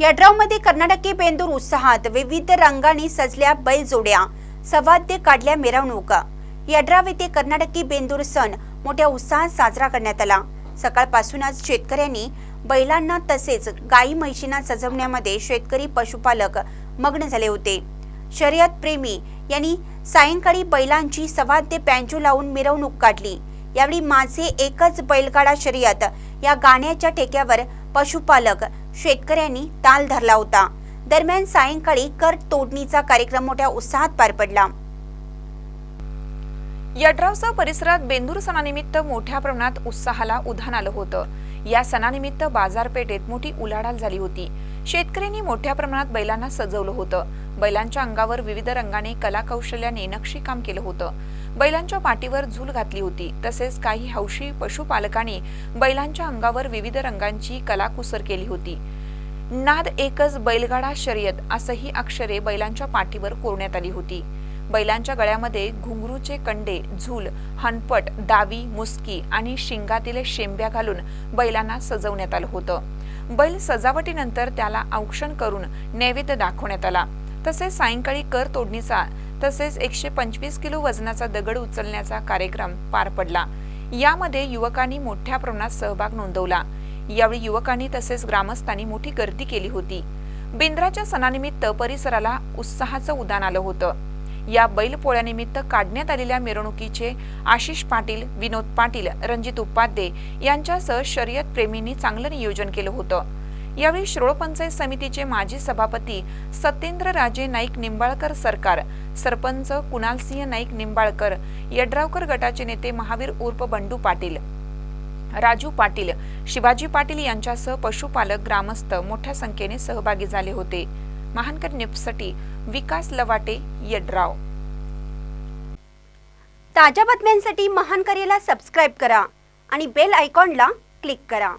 यड्रावमध्ये कर्नाटकी बेंदूर उत्साहात विविध रंगांनी सजल्या बैलजोड्या. सवाद्य काढल्या मिरवणुका. यड्राव येथे कर्नाटकी बेंदूर सण मोठ्या उत्साहात साजरा करण्यात आला. सकाळपासूनच शेतकऱ्यांनी बैलांना तसेच गाई म्हैशींना सजवण्यामध्ये शेतकरी पशुपालक मग्न झाले होते. शर्यत प्रेमी यांनी सायंकाळी बैलांची सवाद्य पॅन्चू लावून मिरवणूक काढली. यावेळी माझे एकच बैलगाडा शर्यत या गाण्याच्या ठेक्यावर पशुपालक शेतकऱ्यांनी ताल धरला होता. दरम्यान सायंकाळी कर तोडणीचा कार्यक्रम मोठ्या उत्साहात पार पडला. यड्रावचा परिसरात बेंदूर सणानिमित्त मोठ्या प्रमाणात उत्साहाला उधाण आलं होतं. या सणानिमित्त बाजारपेठेत मोठी उलाढाल झाली होती. शेतकऱ्यांनी मोठ्या प्रमाणात बैलांना सजवलं होतं. बैलांच्या अंगावर विविध रंगाने कलाकौशल्याने नक्षीकाम केलं होतं. बैलांच्या पाठीवर झूल घातली होती. तसेच काही हौशी पशुपालकांनी बैलांच्या अंगावर विविध रंगांची कलाकुसर केली होती. नाद एकच बैलगाडा शर्यत असंही अक्षरे बैलांच्या पाठीवर कोरण्यात आली होती. बैलांच्या गळ्यामध्ये घुंगरूचे कंडे झूल हनपट दावी मुसकी आणि शिंगातील शेंब्या घालून बैलांना सजवण्यात आलं होतं. बैल सजावटीनंतर त्याला औक्षण करून नैवेद्य दाखवण्यात आला. तसेच सायंकाळी कर तोडणीचा तसेच एकशे पंचवीस किलो वजनाचा दगड उचलण्याचा कार्यक्रम पार पडला. यामध्ये युवकांनी मोठ्या प्रमाणात सहभाग नोंदवला. यावेळी युवकांनी तसेच ग्रामस्थांनी मोठी गर्दी केली होती. बेंद्राच्या सणानिमित्त परिसराला उत्साहाचं उदान आलं होतं. या बैलपोळ्यानिमित्त काढण्यात आलेल्या मिरवणुकीचे आशिष पाटील विनोद पाटील रणजित उपाध्ये यांच्यासह शर्यत प्रेमींनी चांगलं नियोजन केलं होतं. यावेळी शिरोळ पंचायत समितीचे माजी सभापती सत्येंद्र राजे नाईक निंबाळकर सरकार सरपंच कुणालसिंह नाईक निंबाळकर यड्रावकर गटाचे नेते महावीर उर्फ बंडू पाटील राजू पाटील शिवाजी पाटील यांच्यासह पशुपालक ग्रामस्थ मोठ्या संख्येने सहभागी झाले होते. महानकर न्यूजसाठी विकास लवाटे यड्राव. ताज्या बातम्यांसाठी महानकरेला सबस्क्राईब करा आणि बेल आयकॉनला क्लिक करा.